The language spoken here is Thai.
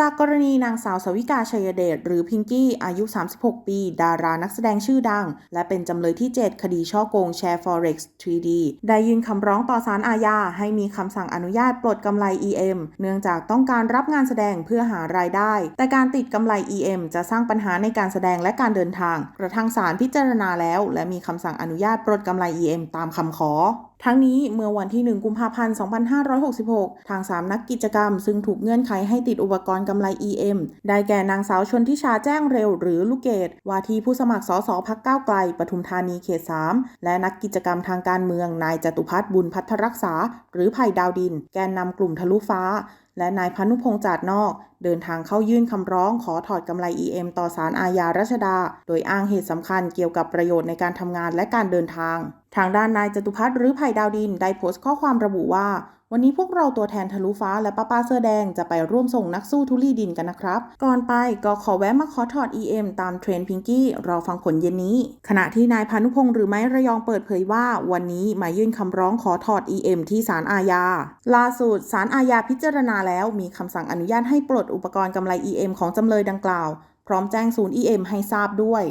จากกรณีนางสาวสวิกาชัยเดชหรือพิงกี้อายุ 36 ปี ดารานักแสดงชื่อดัง และเป็นจำเลยที่ 7 คดีช่อโกงแชร์ Forex 3D ได้ยื่นคำร้องต่อศาลอาญาให้มีคำสั่งอนุญาตปลดกำไร EM เนื่องจากต้องการรับงานแสดงเพื่อหารายได้ แต่การติดกำไร EM จะสร้างปัญหาในการแสดงและการเดินทาง กระทั่งศาลพิจารณาแล้ว และมีคำสั่งอนุญาตปลดกำไร EM ตามคำขอทั้งนี้เมื่อวันที่ 1 กุมภาพันธ์ 2566 ทาง3นักกิจกรรม ซึ่งถูกเงื่อนไขให้ติดอุปกรณ์กำไร EM ได้แก่นางสาวชนทิชาแจ้งเร็ว หรือลูกเกดว่าที่ผู้สมัครสสพักก้าวไกลปทุมธานีเขต 3 และนักกิจกรรมทางการเมือง นายจตุพัฒน์บุญพัฒรักษา หรือไผ่ดาวดิน แกนนำกลุ่มทะลุฟ้า และนายพานุพงษ์จาดนอก เดินทางเข้ายื่นคำร้องขอถอดกำไร EM ต่อศาลอาญารัชดา โดยอ้างเหตุสำคัญเกี่ยวกับประโยชน์ในการทำงานและการเดินทาง ทางด้านนายจตุพัฒน์หรือไผ่ดาวดินได้โพสต์ข้อความระบุว่า วันนี้พวกเราตัวแทนทะลุฟ้าและป้าป้าเสื้อแดงจะไปร่วมส่งนักสู้ทุลีดินกันนะครับ ก่อนไปก็ขอแวะมาขอถอด EM ตามเทรนด์พิงกี้รอฟังผลเย็นนี้ ขณะที่นายพานุพงษ์หรือไม้ระยองเปิดเผยว่า วันนี้มายื่นคำร้องขอถอด EM ที่ศาลอาญาล่าสุดศาลอาญาพิจารณาแล้วมีคำสั่งอนุญาตให้ปลดอุปกรณ์กำไร EM ของจำเลยดังกล่าว พร้อมแจ้งศูนย์ EM ให้ทราบด้วย